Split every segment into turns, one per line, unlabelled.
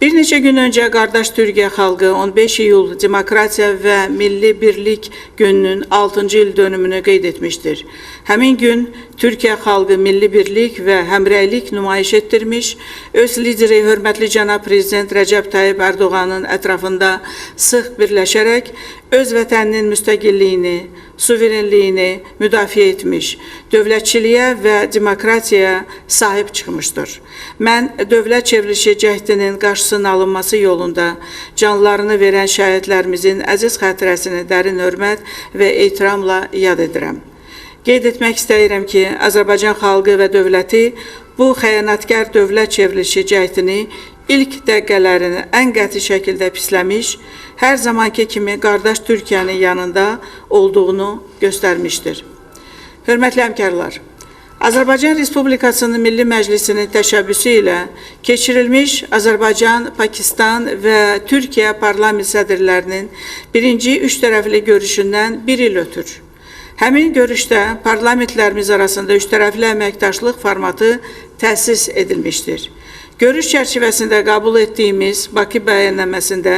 Bir neçə gün öncə qardaş Türkiyə xalqı 15 iyul Demokratiya və Milli Birlik Gününün 6-cı il dönümünü qeyd etmişdir. Həmin gün Türkiyə xalqı milli birlik və həmrəylik nümayiş etdirmiş, öz lideri hörmətli cənab prezident Rəcəb Tayyib Ərdoğanın ətrafında sıx birləşərək öz vətəninin müstəqilliyini, suverenliyini müdafiə etmiş, dövlətçiliyə və demokratiyaya sahib çıxmışdır. Mən dövlət çevrilişi cəhdinin qarşısının alınması yolunda canlarını verən şəhidlərimizin əziz xatirəsini dərin hörmət və ehtiramla yad edirəm. Qeyd etmək istəyirəm ki, Azərbaycan xalqı və dövləti bu xəyanətkar dövlət çevrilişi cəhdini ilk dəqiqələrini ən qəti şəkildə pisləmiş, hər zamanki kimi qardaş Türkiyənin yanında olduğunu göstərmişdir. Hörmətli həmkarlar, Azərbaycan Respublikasının Milli Məclisinin təşəbbüsü ilə keçirilmiş Azərbaycan, Pakistan və Türkiyə parlament sədrlərinin birinci üç tərəfli görüşündən bir il ötür. Həmin görüşdə parlamentlərimiz arasında üçtərəfli əməkdaşlıq formatı təsis edilmişdir. Görüş çərçivəsində qəbul etdiyimiz Bakı bəyannaməsində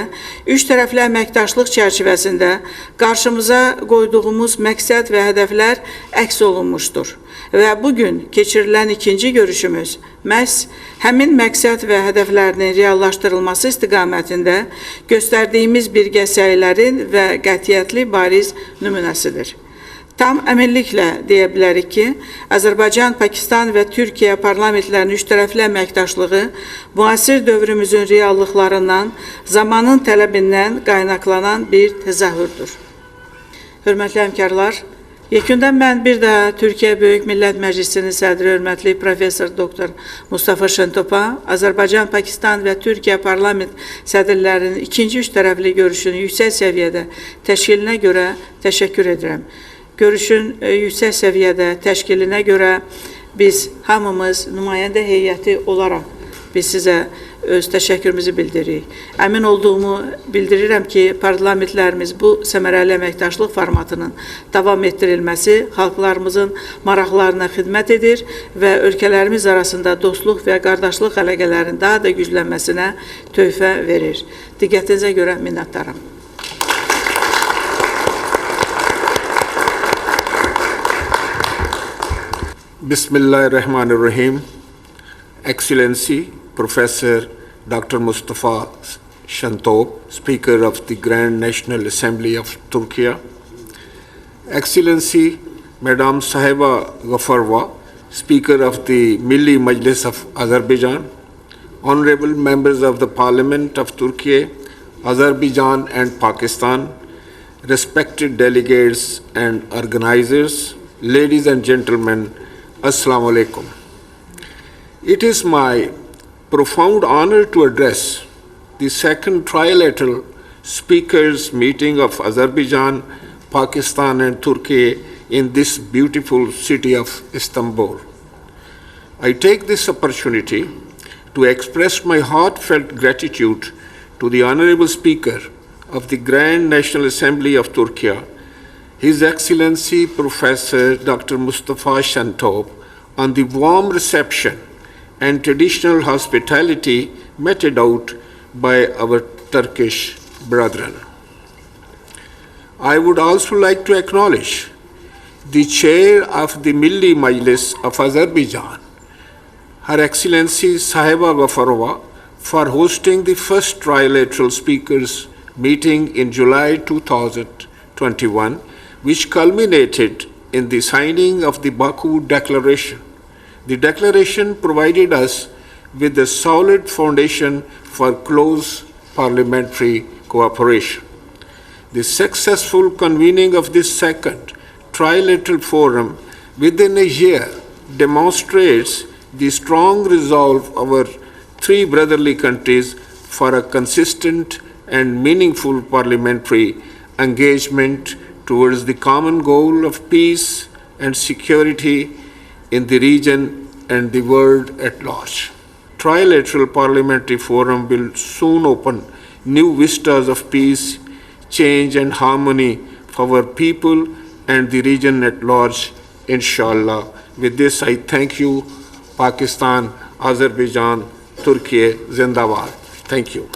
üç tərəfli əməkdaşlıq çərçivəsində qarşımıza qoyduğumuz məqsəd və hədəflər əks olunmuşdur. Və bu keçirilən ikinci görüşümüz məhz həmin məqsəd və hədəflərinin reallaşdırılması istiqamətində göstərdiyimiz birgə səylərin və qətiyyətli bariz nümunəsidir. Tam əminliklə deyə bilərik ki, Azərbaycan, Pakistan və Türkiyə parlamentlərinin üçtərəfli əməkdaşlığı müasir dövrümüzün reallıqlarından, zamanın tələbindən qaynaqlanan bir təzahürdür. Hörmətli həmkarlar, Yekunda mən bir daha Türkiyə Böyük Millət Məclisinin sədri hörmətli professor doktor Mustafa Şentopa, Azərbaycan, Pakistan və Türkiyə parlament sədrlərinin ikinci üç tərəfli görüşünün yüksək səviyyədə təşkilinə görə təşəkkür edirəm. Görüşün e, yüksək səviyyədə təşkilinə görə biz hamımız nümayəndə heyəti olaraq biz sizə öz təşəkkürümüzü bildiririk. Əmin olduğumu bildirirəm ki, parlamentlərimiz bu səmərəli əməkdaşlıq formatının davam etdirilməsi xalqlarımızın maraqlarına xidmət edir və ölkələrimiz arasında dostluq və qardaşlıq əlaqələrinin daha da güclənməsinə töhfə verir. Diqqətinizə görə minnətdaram.
Bismillah ar-Rahman ar-Rahim. Excellency, Professor Dr. Mustafa Shantop, Speaker of the Grand National Assembly of Turkey. Excellency, Madam Sahiba Ghafarwa, Speaker of the Milli Majlis of Azerbaijan. Honorable members of the Parliament of Turkey, Azerbaijan and Pakistan, respected delegates and organizers, ladies and gentlemen, Assalamu alaikum. It is my profound honor to address the second trilateral speakers meeting of Azerbaijan, Pakistan and Turkey in this beautiful city of Istanbul. I take this opportunity to express my heartfelt gratitude to the Honorable Speaker of the Grand National Assembly of Turkey, His Excellency Professor Dr. Mustafa Shantop, on the warm reception and traditional hospitality meted out by our Turkish brethren. I would also like to acknowledge the chair of the Milli Majlis of Azerbaijan, Her Excellency Sahiba Gafarova, for hosting the first trilateral speakers meeting in July 2021, which culminated in the signing of the Baku Declaration. The declaration provided us with a solid foundation for close parliamentary cooperation. The successful convening of this second trilateral forum within a year demonstrates the strong resolve of our three brotherly countries for a consistent and meaningful parliamentary engagement towards the common goal of peace and security in the region and the world at large. Trilateral Parliamentary Forum will soon open new vistas of peace, change, and harmony for our people and the region at large, inshallah. With this, I thank you, Pakistan, Azerbaijan, Turkey Zindabad. Thank you.